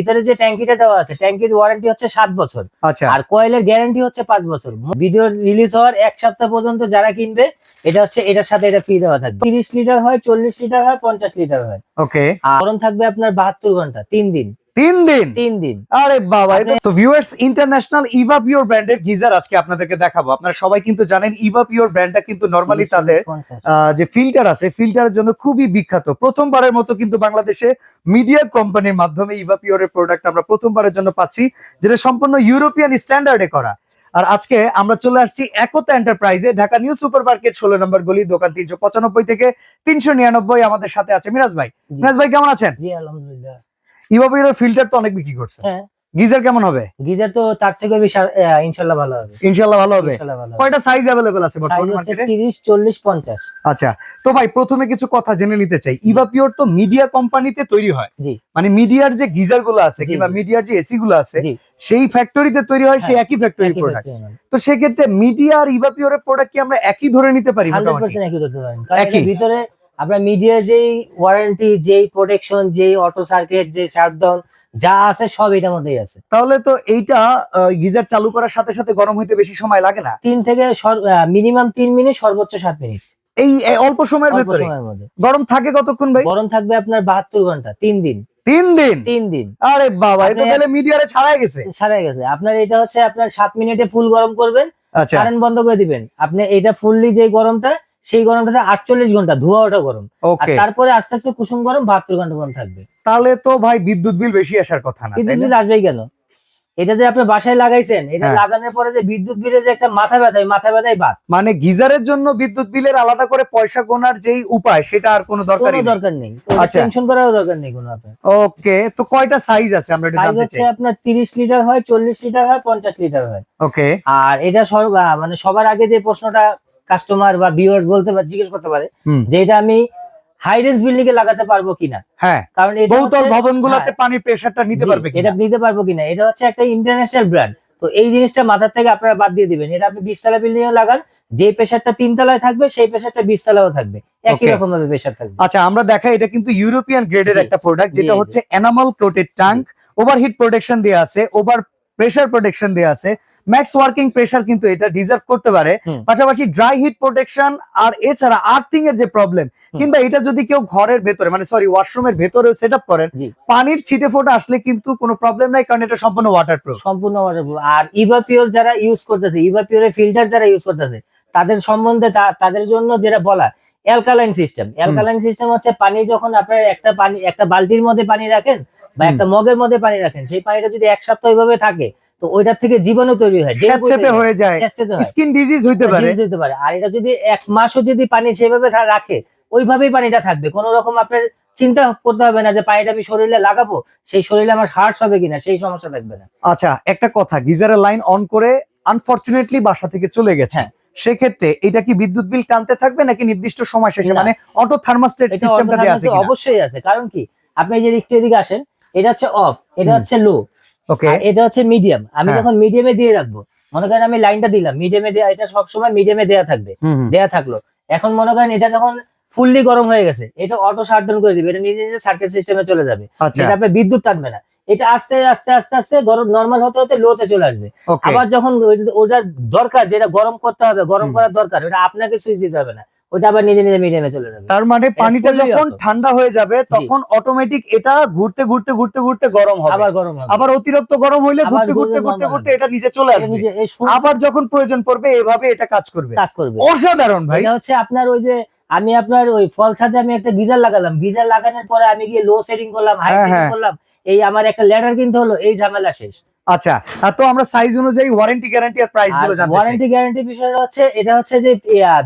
ভিতরে যে ট্যাঙ্কিটা দেওয়া আছে ট্যাঙ্কির ওয়ারেন্টি হচ্ছে সাত বছর। আচ্ছা। আর কয়েলের গ্যারান্টি হচ্ছে পাঁচ বছর। ভিডিও রিলিজ হওয়ার এক সপ্তাহ পর্যন্ত যারা কিনবে এটা হচ্ছে এটার সাথে এটা ফ্রি দেওয়া থাকবে। তিরিশ লিটার হয় চল্লিশ লিটার হয় পঞ্চাশ লিটার হয়। ওকে গরম থাকবে আপনার বাহাত্তর ঘণ্টা তিন দিন। তিন দিন? তিন দিন। আরে বাবা তো ভিউয়ার্স ইন্টারন্যাশনাল ইভা পিওর ব্র্যান্ডের গিজার আজকে আপনাদেরকে দেখাবো। আপনারা সবাই কিন্তু জানেন ইভা পিওর ব্র্যান্ডটা কিন্তু নরমালি তাদের যে ফিল্টার আছে ফিল্টারের জন্য খুবই বিখ্যাত। প্রথমবারের মতো কিন্তু বাংলাদেশে মিডিয়া কোম্পানির মাধ্যমে ইভা পিওরের প্রোডাক্ট আমরা প্রথমবারের জন্য পাচ্ছি যেটা সম্পূর্ণ ইউরোপিয়ান স্ট্যান্ডার্ডে করা। আর আজকে আমরা চলে আসছি একতা এন্টারপ্রাইজে ঢাকা নিউ সুপার মার্কেট ষোলো নম্বর গলি দোকান তিনশো পঁচানব্বই থেকে তিনশো নিরানব্বই আমাদের সাথে আছে মিরাজ ভাই। মিরাজ ভাই কেমন আছেন? জি আলহামদুলিল্লাহ। ইভা পিওরের ফিল্টার তো অনেক বিক্রি করছে। হ্যাঁ। গিজার কেমন হবে? গিজার তো তার থেকে বেশি ইনশাল্লাহ ভালো হবে। ইনশাল্লাহ ভালো হবে? কয়টা সাইজ অ্যাভেলেবেল আছে বর্তমানে মার্কেটে তিরিশ চল্লিশ পঞ্চাশ। আচ্ছা তো ভাই প্রথমে কিছু কথা জেনে নিতে চাই। ইভা পিওর তো মিডিয়া কোম্পানিতে তৈরি হয়। মানে মিডিয়ার যে গিজারগুলো আছে কিংবা মিডিয়ার যে এসি গুলো আছে সেই ফ্যাক্টরিতে তৈরি হয় সেই হ্যাঁ, একই ফ্যাক্টরি প্রোডাক্ট। তো সেক্ষেত্রে মিডিয়া আর ইভা পিওরের প্রোডাক্ট কি আমরা একই ধরে নিতে পারি 100% মোটামুটি? একই ধরতে পারেন। কারণ ভিতরে আপনার মিডিয়া যেই ওয়ারেন্টি যেই প্রোটেকশন যেই অটো সার্কিট যে শাটডাউন যা আছে সব এটার মধ্যেই আছে। তাহলে তো এইটা গিজার চালু করার সাথে সাথে গরম হইতে বেশি সময় লাগে না? তিন থেকে মিনিমাম তিন মিনিট সর্বোচ্চ সাত মিনিট। এই অল্প সময়ের ভেতরে গরম থাকে কতক্ষণ ভাই? গরম থাকবে আপনার বাহাত্তর ঘণ্টা তিন দিন। তিন দিন? তিন দিন। আরে বাবা এটা তাহলে মিডিয়ারে ছাড়াই গেছে। সারাই গেছে। আপনার এটা হচ্ছে আপনার সাত মিনিটে ফুল গরম করবেন আচ্ছা। কারেন্ট বন্ধ করে দিবেন। আপনি এটা ফুললি যে গরমটা সেই গরমটাতে আটচল্লিশ ঘণ্টা ধোয়া ওটা গরম। আর তারপরে আস্তে আস্তে কুসুম গরম বাহাত্তর ঘণ্টা পর্যন্ত থাকবে। তাহলে তো ভাই বিদ্যুৎ বিল বেশি আসার কথা না বিদ্যুৎ বিল আসবেই কেন? এটা যে আপনি বাসায় লাগাইছেন এটা হ্যাঁ। লাগানোর পরে যে বিদ্যুৎ বিলের যে একটা মাথা ব্যথা মাথা ব্যথাই বাদ। মানে গিজারের জন্য বিদ্যুৎ বিলের আলাদা করে পয়সা গোনার যেই উপায় সেটা আর কোনো দরকারই কোনো নেই। দরকার নেই। আচ্ছা। টেনশন করারও দরকার নেই কোনো আপনার। ওকে তো কয়টা সাইজ আছে আমরা সাইজ হচ্ছে আপনার তিরিশ লিটার হয় চল্লিশ লিটার হয় পঞ্চাশ লিটার হয়। ওকে আর এটা মানে সবার আগে যে প্রশ্নটা কাস্টমার বা ভিউয়ার্স বলতে পারে জিজ্ঞেস করতে পারে যে এটা আমি হাই রেঞ্জ বিল্ডিং এ লাগাতে পারব কিনা। হ্যাঁ কারণ এটা বহুতল হচ্ছে- ভবন গুলাতে হ্যাঁ, পানির প্রেসারটা নিতে পারবে এটা নিতে পারব কিনা? এটা হচ্ছে একটা ইন্টারন্যাশনাল ব্র্যান্ড তো এই জিনিসটা মাথার থেকে আপনারা বাদ দিয়ে দিবেন। এটা আপনি বিশতলা বিল্ডিং এ লাগান যে প্রেশারটা তলায় থাকবে সেই প্রেশারটা বিশ তলাও থাকবে। একই রকম ভাবে প্রেশার থাকবে। আচ্ছা আমরা দেখাই এটা কিন্তু ইউরোপিয়ান গ্রেডের একটা প্রোডাক্ট যেটা। হচ্ছে enamel coated tank overheat protection দেওয়া আছে ওভার প্রেসার প্রোটেকশন দেওয়া আছে। ম্যাক্স ওয়ার্কিং প্রেসার কিন্তু এটা ডিজার্ভ করতে পারে। পাশাপাশি ড্রাই হিট প্রোটেকশন আর এছাড়া আর্থিং এর যে প্রবলেম কিংবা এটা যদি কেউ ঘরের ভেতরে মানে সরি ওয়াশরুমের ভেতরে সেট আপ করেন পানির ছিটে ফোটা আসলে কিন্তু কোনো প্রবলেম নাই কারণ এটা সম্পূর্ণ ওয়াটার ওয়াটারপ্রুফ সম্পূর্ণ waterproof। আর ইভাপিওর যারা ইউজ করতেছে ইভাপিওরের ফিল্টার যারা ইউজ করতেছে তাদের সম্বন্ধে তাদের জন্য যেটা বলা অ্যালকালাইন সিস্টেম অ্যালকালাইন সিস্টেম হচ্ছে পানি যখন আপনার একটা পানি একটা বালতির মধ্যে পানি রাখেন বা একটা মগের মধ্যে পানি রাখেন সেই পানিটা যদি এক সপ্তাহ ওইভাবে থাকে তো ওইটার থেকে জীবাণু তৈরি হয় হয়, হয়ে যায় স্কিন ডিজিজ হইতে পারে। আর এটা যদি এক মাসও যদি পানি সেভাবে রাখে ওইভাবেই পানিটা থাকবে। কোন রকম আপনার চিন্তা করতে হবে না যে পানিটা আমি শরীরে লাগাবো সেই শরীরে আমার হার্স হবে কিনা সেই সমস্যা থাকবে না। আচ্ছা একটা কথা গিজারের লাইন অন করে আনফরচুনেটলি বাসা থেকে চলে গেছে। হ্যাঁ। সেক্ষেত্রে এটা কি বিদ্যুৎ বিল টানতে থাকবে নাকি নির্দিষ্ট সময় শেষে? মানে অটো থার্মাস্টেট সিস্টেমটা আছে অবশ্যই আছে। কারণ কি? আপনি যে একটু এদিকে আসেন এটা হচ্ছে অফ এটা হচ্ছে লো ওকে এটা হচ্ছে মিডিয়াম আমি হ্যাঁ। যখন মিডিয়ামে দিয়ে রাখব মনে করেন আমি লাইনটা দিলাম মিডিয়ামে দেওয়া এটা সবসময় মিডিয়ামে দেওয়া থাকবে দেয়া থাকল। এখন মনে করেন এটা যখন ফুললি গরম হয়ে গেছে এটা অটো শাটডাউন করে দিবে এটা নিজে নিজে সার্কিট সিস্টেমে চলে যাবে। আচ্ছা। যেটা আপনার বিদ্যুৎ টানবে না। এটা আস্তে আস্তে আস্তে আস্তে গরম নর্মাল হতে হতে লোতে চলে আসবে। আবার যখন ওটার দরকার যেটা গরম করতে হবে গরম করার দরকার ওটা আপনাকে সুইচ দিতে হবে না। ওটা আবার নিজে নিজে মিডিয়ামে চলে যাবে। তার মানে পানিটা যখন ঠান্ডা হয়ে যাবে তখন অটোমেটিক এটা ঘুরতে ঘুরতে ঘুরতে ঘুরতে গরম হবে। আবার গরম হবে। আবার অতিরিক্ত গরম হইলে ঘুরতে ঘুরতে ঘুরতে ঘুরতে এটা নিচে চলে আসবে। আবার যখন প্রয়োজন পড়বে এভাবে এটা কাজ করবে। কাজ করবে। অসাধারণ ভাই। এটা হচ্ছে আপনার ওই যে আমি আপনার ওই ফল সাথে আমি একটা গিজার লাগালাম। গিজার লাগানোর পরে আমি গিয়ে লো সেটিং করলাম হাই হ্যাঁ, সেটিং হ্যাঁ। করলাম। এই আমার একটা ল্যাডার কিনতে হলো এই ঝামেলা শেষ। আচ্ছা তো আমরা সাইজ অনুযায়ী ওয়ারেন্টি গ্যারান্টি আর প্রাইসগুলো জানতে ওয়ারেন্টি গ্যারান্টি বিষয়টা হচ্ছে এটা হচ্ছে যে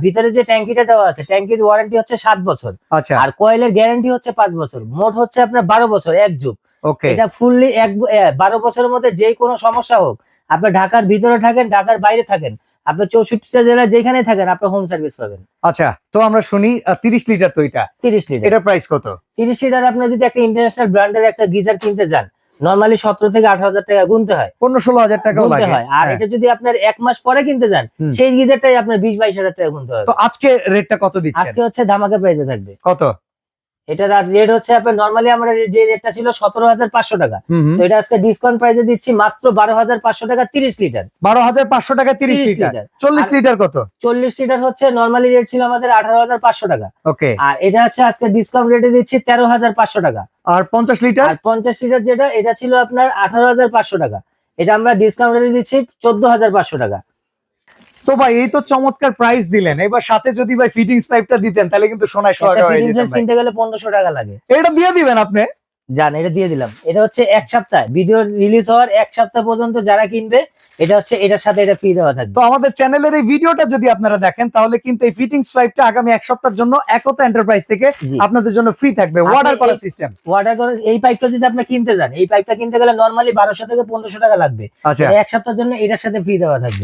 ভিতরে যে ট্যাঙ্কিটা দেওয়া আছে ট্যাঙ্কির ওয়ারেন্টি হচ্ছে সাত বছর। আচ্ছা। আর কয়েলের গ্যারান্টি হচ্ছে পাঁচ বছর। মোট হচ্ছে আপনার বারো বছর এক যুগ। ওকে এটা ফুললি এক ব- এ, বারো বছরের মধ্যে যে কোনো সমস্যা হোক আপনি ঢাকার ভিতরে থাকেন ঢাকার বাইরে থাকেন আপনি চৌষট্টিটা জেলা যেখানে থাকেন আপনি হোম সার্ভিস পাবেন। আচ্ছা তো আমরা শুনি তিরিশ লিটার তো এটা। তিরিশ লিটার এটার প্রাইস কত? তিরিশ লিটার আপনি যদি একটা ইন্টারন্যাশনাল ব্র্যান্ডের একটা গিজার কিনতে যান নর্মালি সতেরো থেকে আঠারো হাজার টাকা গুনতে হয়। পনেরো ষোলো হাজার টাকা গুনতে হয়। আর হ্যাঁ। এটা যদি আপনার এক মাস পরে কিনতে যান। সেই গিজারটাই আপনার বিশ বাইশ হাজার টাকা গুনতে হয় তো আজকে রেটটা কত দিচ্ছেন? আজকে হচ্ছে ধামাকা প্রাইজে থাকবে। কত? এটার রেট হচ্ছে আপনার নর্মালি আমরা যে রেটটা ছিল সতেরো হাজার পাঁচশো টাকা। তো এটা আজকে ডিসকাউন্ট প্রাইসে দিচ্ছি মাত্র বারো হাজার পাঁচশো টাকা তিরিশ লিটার। বারো হাজার পাঁচশো টাকা তিরিশ লিটার। লিটার। চল্লিশ লিটার কত? চল্লিশ লিটার হচ্ছে নর্মালি রেট ছিল আমাদের আঠারো হাজার পাঁচশো টাকা। ওকে আর এটা হচ্ছে আজকে ডিসকাউন্ট রেটে দিচ্ছি তেরো হাজার পাঁচশো টাকা। আর পঞ্চাশ লিটার? আর পঞ্চাশ লিটার যেটা এটা ছিল আপনার আঠারো হাজার পাঁচশো টাকা। এটা আমরা ডিসকাউন্ট দিচ্ছি চোদ্দ হাজার পাঁচশো টাকা। তো ভাই এই তো চমৎকার প্রাইস দিলেন। এবার সাথে যদি ভাই ফিটিংস পাইপটা দিতেন তাহলে কিন্তু সোনায় সোহাগা হয়ে যেত ভাই। ফিটিংস কিনতে গেলে 1500 টাকা লাগে। এটা দিয়ে দিবেন আপনি? জান এটা দিয়ে দিলাম। এটা হচ্ছে এক সপ্তাহ। ভিডিও রিলিজ হওয়ার এক সপ্তাহ পর্যন্ত যারা কিনবে এটা হচ্ছে এটার সাথে এটা ফ্রি দেওয়া থাকবে। তো আমাদের চ্যানেলের এই ভিডিওটা যদি আপনারা দেখেন তাহলে কিন্তু এই ফিটিংস পাইপটা আগামী এক সপ্তাহের জন্য একতা এন্টারপ্রাইজ থেকে আপনাদের জন্য ফ্রি থাকবে। আপনি ওয়াটার করা সিস্টেম ওয়াটার করে এই পাইপটা যদি আপনি কিনতে যান এই পাইপটা কিনতে গেলে নর্মালি বারোশো থেকে পনেরোশো টাকা লাগবে। আচ্ছা। এক সপ্তাহের জন্য এটার সাথে ফ্রি দেওয়া থাকবে।